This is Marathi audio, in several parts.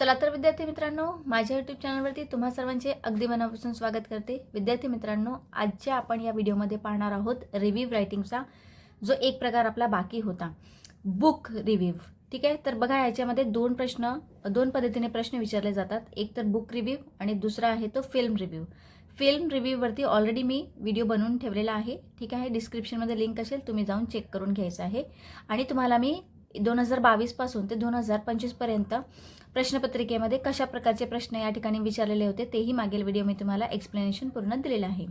चला तर विद्यार्थी मित्रांनो माझ्या यूट्यूब चॅनलवरती तुम्हा सर्वांचे अगदी मनापासून स्वागत करते. विद्यार्थी मित्रांनो आजच्या आपण या व्हिडिओमध्ये पाहणार आहोत रिव्ह्यू रायटिंगचा जो एक प्रकार आपला बाकी होता. बुक रिव्ह्यू ठीक आहे? तर बघा याच्यामध्ये दोन प्रश्न दोन पद्धतीने प्रश्न विचारले जातात. एक तर बुक रिव्ह्यू आणि दुसरा आहे तो फिल्म रिव्ह्यू फिल्म रिव्ह्यूवरती ऑलरेडी मी व्हिडिओ बनवून ठेवलेला आहे. ठीक आहे? डिस्क्रिप्शनमध्ये लिंक असेल तुम्ही जाऊन चेक करून घ्यायचं आहे. आणि तुम्हाला मी दोन हजार बावीसपासून ते दोन हजार पंचवीसपर्यंत प्रश्नपत्रिकेमध्ये कशा प्रकारचे प्रश्न या ठिकाणी विचारलेले होते तेही मागील व्हिडिओ मी तुम्हाला एक्सप्लेनेशन पूर्ण दिलेलं आहे.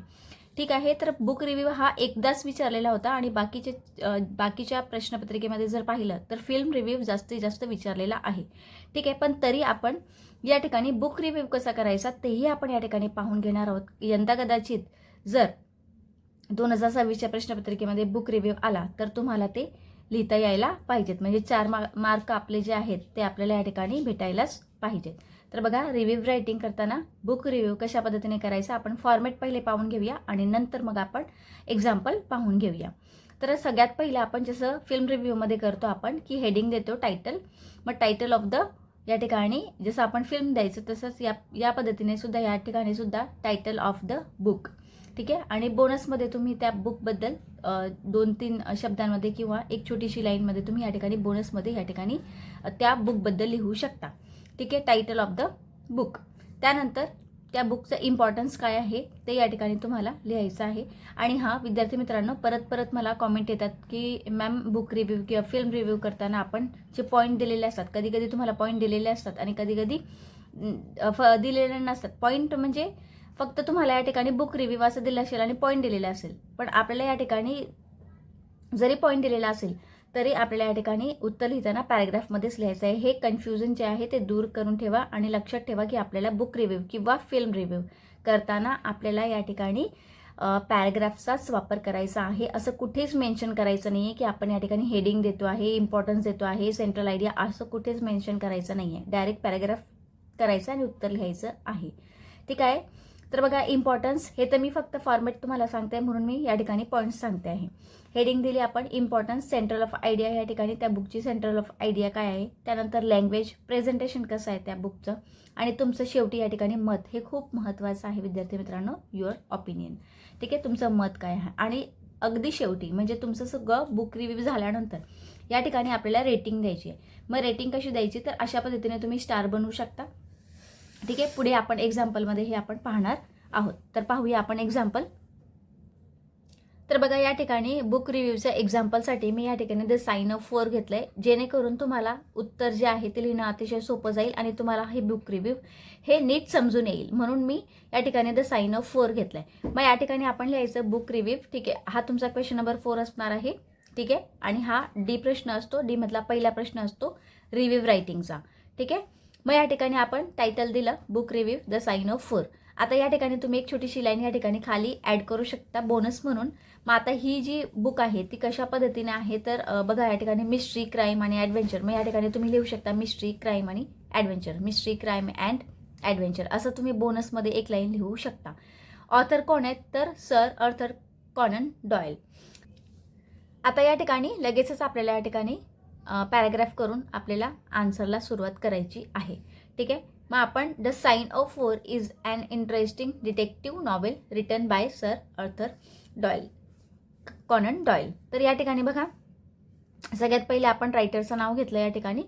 ठीक आहे तर बुक रिव्ह्यू हा एकदाच विचारलेला होता आणि बाकीचे बाकीच्या प्रश्नपत्रिकेमध्ये जर पाहिलं तर फिल्म रिव्ह्यू जास्तीत जास्त विचारलेला आहे. ठीक आहे पण तरी आपण या ठिकाणी बुक रिव्ह्यू कसा करायचा तेही आपण या ठिकाणी पाहून घेणार आहोत. यंदा कदाचित जर दोन हजार सव्वीसच्या प्रश्नपत्रिकेमध्ये बुक रिव्ह्यू आला तर तुम्हाला ते लिहिता यायला पाहिजेत. म्हणजे चार मा मार्क आपले जे आहेत ते आपल्याला या ठिकाणी भेटायलाच पाहिजेत. तर बघा रिव्ह्यू रायटिंग करताना बुक रिव्ह्यू कशा पद्धतीने करायचा आपण फॉर्मॅट पहिले पाहून घेऊया आणि नंतर मग आपण एक्झाम्पल पाहून घेऊया. तर सगळ्यात पहिलं आपण जसं फिल्म रिव्ह्यूमध्ये करतो आपण की हेडिंग देतो टायटल मग टायटल ऑफ द या ठिकाणी जसं आपण फिल्म द्यायचं तसंच या या पद्धतीने सुद्धा या ठिकाणी सुद्धा टायटल ऑफ द बुक ठीक आहे? आणि बोनसमध्ये तुम्ही त्या बुकबद्दल दोन तीन शब्दांमध्ये किंवा एक छोटीशी लाईनमध्ये तुम्ही या ठिकाणी बोनसमध्ये या ठिकाणी त्या बुकबद्दल लिहू शकता. ठीक आहे? टायटल ऑफ द बुक त्यानंतर त्या बुकचं इम्पॉर्टन्स काय आहे ते या ठिकाणी तुम्हाला लिहायचं आहे. आणि हा विद्यार्थी मित्रांनो परत परत मला कॉमेंट येतात की मॅम बुक रिव्ह्यू किंवा फिल्म रिव्ह्यू करताना आपण जे पॉईंट दिलेले असतात कधी कधी तुम्हाला पॉईंट दिलेले असतात आणि कधी कधी दिलेले नसतात. पॉईंट म्हणजे फक्त तुम्हाला या ठिकाणी बुक रिव्ह्यू असं दिलं असेल आणि पॉईंट दिलेला असेल. पण आपल्याला या ठिकाणी जरी पॉईंट दिलेला असेल तरी आपल्याला या ठिकाणी उत्तर लिहिताना पॅराग्राफमध्येच लिहायचं आहे. हे कन्फ्युजन जे आहे ते दूर करून ठेवा आणि लक्षात ठेवा की आपल्याला बुक रिव्ह्यू किंवा फिल्म रिव्ह्यू करताना आपल्याला या ठिकाणी पॅराग्राफचाच वापर करायचा आहे. असं कुठेच मेन्शन करायचं नाही आहे की आपण या ठिकाणी हेडिंग देतो आहे इम्पॉर्टन्स देतो आहे सेंट्रल आयडिया असं कुठेच मेन्शन करायचं नाही आहे डायरेक्ट पॅराग्राफ करायचं आणि उत्तर लिहायचं आहे. ठीक आहे? तर बघा इम्पॉर्टन्स हे तर मी फक्त फॉर्मॅट तुम्हाला सांगते म्हणून मी या ठिकाणी पॉईंट्स सांगते आहे. हेडिंग दिली आपण इम्पॉर्टन्स सेंट्रल ऑफ आयडिया या ठिकाणी त्या बुकची सेंट्रल ऑफ आयडिया काय आहे? त्यानंतर लँग्वेज प्रेझेंटेशन कसं आहे त्या बुकचं आणि तुमचं शेवटी या ठिकाणी मत हे खूप महत्त्वाचं आहे विद्यार्थी मित्रांनो युअर ऑपिनियन ठीक आहे तुमचं मत काय आहे? आणि अगदी शेवटी म्हणजे तुमचं सगळं बुक रिव्ह्यू झाल्यानंतर या ठिकाणी आपल्याला रेटिंग द्यायची आहे. मग रेटिंग कशी द्यायची? तर अशा पद्धतीने तुम्ही स्टार बनवू शकता. ठीक आहे? पुढे आपण एक्झाम्पलमध्ये हे आपण पाहणार आहोत. तर पाहूया आपण एक्झाम्पल तर बघा या ठिकाणी बुक रिव्ह्यूच्या एक्झाम्पलसाठी मी या ठिकाणी द साईन ऑफ फोर आहे जेणेकरून तुम्हाला उत्तर जे आहे ते लिहिणं अतिशय सोपं जाईल आणि तुम्हाला हे बुक रिव्ह्यू हे नीट समजून येईल. म्हणून मी या ठिकाणी द साईन ऑफ फोर आहे मग या ठिकाणी आपण लिहायचं बुक रिव्ह्यू ठीक आहे? हा तुमचा क्वेश्चन नंबर फोर असणार आहे ठीक आहे? आणि हा डी प्रश्न असतो डीमधला पहिला प्रश्न असतो रिव्ह्यू रायटिंगचा ठीक आहे? मग या ठिकाणी आपण टायटल दिलं book review the sign of four आता या ठिकाणी तुम्ही एक छोटीशी लाईन या ठिकाणी खाली ॲड करू शकता बोनस म्हणून. मग आता ही जी बुक आहे ती कशा पद्धतीने आहे तर बघा या ठिकाणी मिस्ट्री क्राईम आणि ॲडव्हेंचर मग या ठिकाणी तुम्ही लिहू शकता मिस्ट्री क्राईम आणि adventure mystery crime and adventure असं तुम्ही बोनसमध्ये एक लाईन लिहू शकता. ऑथर कोण आहेत? तर सर अर्थर कॉनन डॉयल आता या ठिकाणी लगेचच आपल्याला या ठिकाणी पॅराग्राफ करून आपल्याला आन्सरला सुरुवात करायची आहे. ठीक आहे? मग आपण the sign of four is an interesting detective novel written by sir Arthur Doyle Conan Doyle तर या ठिकाणी बघा. सगळ्यात पहिले आपण रायटरचं नाव घेतलं या ठिकाणी.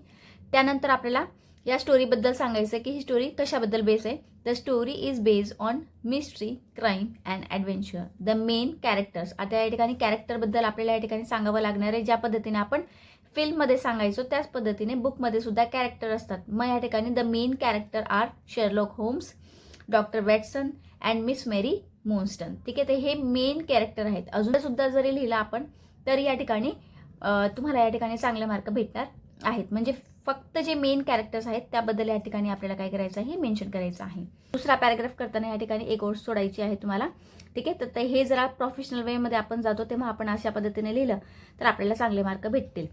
त्यानंतर आपल्याला या स्टोरीबद्दल सांगायचं आहे की ही स्टोरी कशाबद्दल बेस आहे? The story is based on mystery crime and adventure the main characters आता या ठिकाणी कॅरेक्टरबद्दल आपल्याला या ठिकाणी सांगावं लागणार आहे. ज्या पद्धतीने आपण फिल्ममध्ये सांगायचो त्याच पद्धतीने बुकमध्ये सुद्धा कॅरेक्टर असतात. मग या ठिकाणी the main character are Sherlock Holmes doctor Watson and miss Mary Morstan ठीक आहे ते हे मेन कॅरेक्टर आहेत. अजून सुद्धा जरी लिहिलं आपण तरी या ठिकाणी तुम्हाला या ठिकाणी चांगले मार्क भेटणार आहेत. म्हणजे फक्त जे मेन कॅरेक्टर्स आहेत त्याबद्दल या ठिकाणी आपल्याला काय करायचं आहे मेन्शन करायचं आहे. दुसरा पॅराग्राफ करताना या ठिकाणी एक ओळ सोडायची आहे तुम्हाला. ठीक आहे तर ते हे जरा प्रोफेशनल वेमध्ये आपण जातो तेव्हा आपण अशा पद्धतीने लिहिलं तर आपल्याला चांगले मार्क भेटतील.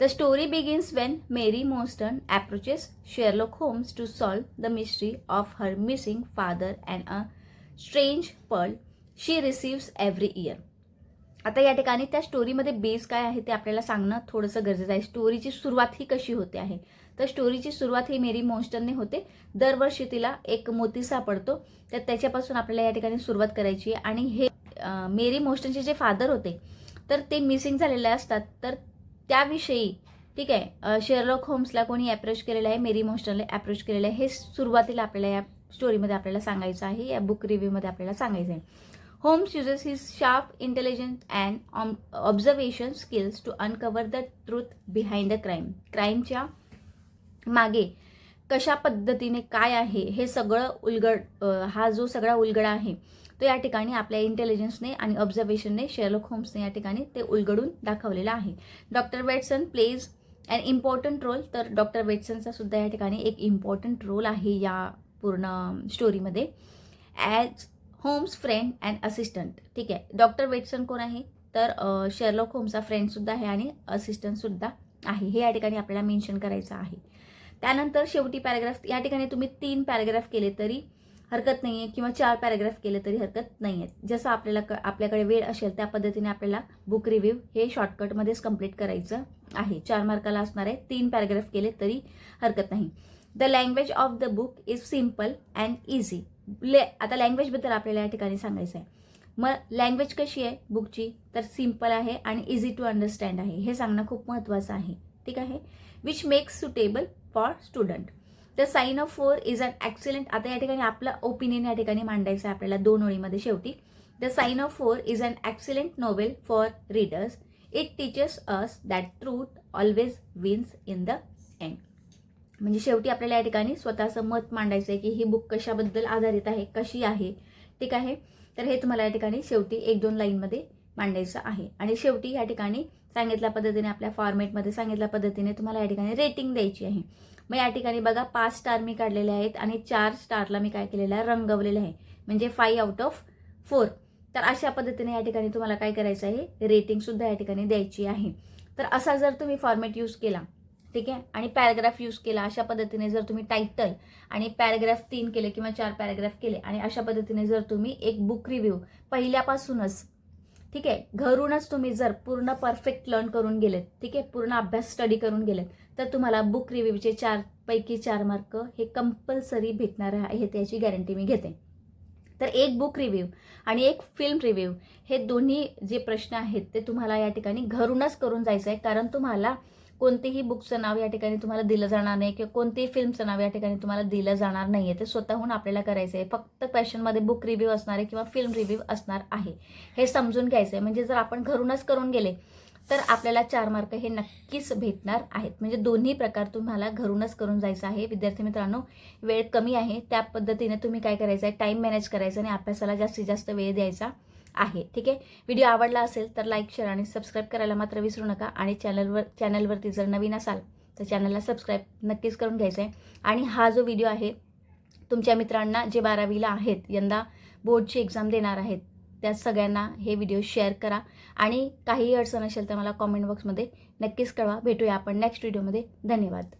The story begins when Mary Morstan approaches Sherlock Holmes to solve the mystery of her missing father and a strange pearl she receives every year आता या ठिकाणी त्या स्टोरीमध्ये बेस काय आहे ते आपल्याला सांगणं थोडंसं गरजेचं आहे. स्टोरीची सुरुवात ही कशी होते आहे? तर स्टोरीची सुरुवात ही मेरी मोन्स्टनने होते. दरवर्षी तिला एक मोती सापडतो तर त्याच्यापासून आपल्याला या ठिकाणी सुरुवात करायची आहे. आणि हे मेरी मोस्टनचे जे फादर होते तर ते मिसिंग झालेले असतात. तर त्याविषयी ठीक आहे शेरलॉक होम्सला कोणी अप्रोच केलेलं आहे मेरी मोस्टनला अप्रोच केलेलं आहे हे सुरुवातीला आपल्याला या स्टोरीमध्ये आपल्याला सांगायचं आहे या बुक रिव्ह्यूमध्ये आपल्याला सांगायचं आहे. Holmes uses his sharp intelligence and observation skills to uncover the truth behind the crime क्राईमच्या मागे कशा पद्धतीने काय आहे हे सगळं उलगड हा जो सगळा उलगडा आहे तो या ठिकाणी आपल्या इंटेलिजन्सने आणि ऑब्झर्वेशनने शेरलॉक होम्सने या ठिकाणी ते उलगडून दाखवलेलं आहे. Doctor Watson plays and important role तर डॉक्टर वेटसनचा सुद्धा या ठिकाणी एक इम्पॉर्टंट रोल आहे या पूर्ण स्टोरीमध्ये as Holmes friend and assistant ठीक आहे. डॉक्टर वेटसन कोण आहे? तर शेर्लॉक शेरलॉक होम्सचा फ्रेंडसुद्धा आहे आणि असिस्टंटसुद्धा आहे. हे या ठिकाणी आपल्याला मेन्शन करायचं आहे. त्यानंतर शेवटी पॅराग्राफ या ठिकाणी तुम्ही तीन पॅराग्राफ केले तरी हरकत नाही आहे किंवा चार पॅराग्राफ केले तरी हरकत नाही आहेत जसं आपल्याला क आपल्याकडे वेळ असेल त्या पद्धतीने आपल्याला बुक रिव्ह्यू हे शॉर्टकटमध्येच कंप्लीट करायचं आहे. चार मार्काला असणार आहे तीन पॅराग्राफ केले तरी हरकत नाही. The language of the book is simple and easy ले आता लँग्वेजबद्दल आपल्याला या ठिकाणी सांगायचं आहे. मग लँग्वेज कशी आहे बुकची तर सिंपल आहे आणि इझी टू अंडरस्टँड आहे. हे सांगणं खूप महत्त्वाचं आहे. ठीक आहे? Which makes suitable for student तर sign of four is an excellent आता या ठिकाणी आपलं ओपिनियन या ठिकाणी मांडायचं आहे आपल्याला दोन ओळीमध्ये शेवटी. The sign of four is an excellent novel for readers it teachers us that truth always wins in the end म्हणजे शेवटी आपल्याला या ठिकाणी स्वतःचं मत मांडायचं आहे की ही बुक कशाबद्दल आधारित आहे कशी आहे ठीक आहे? तर हे तुम्हाला या ठिकाणी शेवटी एक दोन लाईनमध्ये मांडायचं आहे. आणि शेवटी या ठिकाणी सांगितल्या पद्धतीने आपल्या फॉर्मेटमध्ये सांगितल्या पद्धतीने तुम्हाला या ठिकाणी रेटिंग द्यायची आहे. मग या ठिकाणी बघा पाच स्टार मी काढलेले आहेत आणि चार स्टारला मी काय केलेलं आहे? रंगवलेलं आहे. म्हणजे फाईव्ह आउट ऑफ फोर तर अशा पद्धतीने या ठिकाणी तुम्हाला काय करायचं आहे? रेटिंगसुद्धा या ठिकाणी द्यायची आहे. तर असा जर तुम्ही फॉर्मेट यूज केला ठीक आहे? आणि पॅराग्राफ यूज केला अशा पद्धतीने जर तुम्ही टायटल आणि पॅराग्राफ तीन केले किंवा चार पॅराग्राफ केले आणि अशा पद्धतीने जर तुम्ही एक बुक रिव्ह्यू पहिल्यापासूनच ठीक आहे? घरूनच तुम्ही जर पूर्ण परफेक्ट लर्न करून गेलेत ठीक आहे? पूर्ण अभ्यास स्टडी करून गेलेत तर तुम्हाला बुक रिव्ह्यूचे चार पैकी चार मार्क हे कंपल्सरी भेटणार आहे त्याची गॅरंटी मी घेते. तर एक बुक रिव्ह्यू आणि एक फिल्म रिव्ह्यू हे दोन्ही जे प्रश्न आहेत ते तुम्हाला या ठिकाणी घरूनच करून जायचं आहे कारण तुम्हाला कोणतेही बुकचं नाव या ठिकाणी तुम्हाला दिलं जाणार नाही किंवा कोणतेही फिल्मचं नाव या ठिकाणी तुम्हाला दिलं जाणार नाही आहे ते स्वतःहून आपल्याला करायचं आहे. फक्त क्वेश्चनमध्ये बुक रिव्ह्यू असणार आहे किंवा फिल्म रिव्ह्यू असणार आहे. हे समजून घ्यायचं आहे. म्हणजे जर आपण घरूनच करून गेले तर आपल्याला चार मार्क हे नक्कीच भेटणार आहेत. म्हणजे दोन्ही प्रकार तुम्हाला घरूनच करून जायचं आहे. विद्यार्थी मित्रांनो वेळ कमी आहे. त्या पद्धतीने तुम्ही काय करायचं आहे? टाईम मॅनेज करायचा आणि अभ्यासाला जास्तीत जास्त वेळ द्यायचा. आहे. ठीक आहे? व्हिडिओ आवडला असेल तर लाईक शेअर आणि सबस्क्राईब करायला मात्र विसरू नका. आणि चॅनलवर चॅनलवरती जर नवीन असाल तर चॅनलला सबस्क्राईब नक्कीच करून घ्यायचं आहे आणि हा जो व्हिडिओ आहे तुमच्या मित्रांना जे बारावीला आहेत यंदा बोर्डची एक्झाम देणार आहेत त्या सगळ्यांना हे व्हिडिओ शेअर करा. आणि काहीही अडचण असेल तर मला कॉमेंट बॉक्समध्ये नक्कीच कळवा. भेटूया आपण नेक्स्ट व्हिडिओमध्ये धन्यवाद.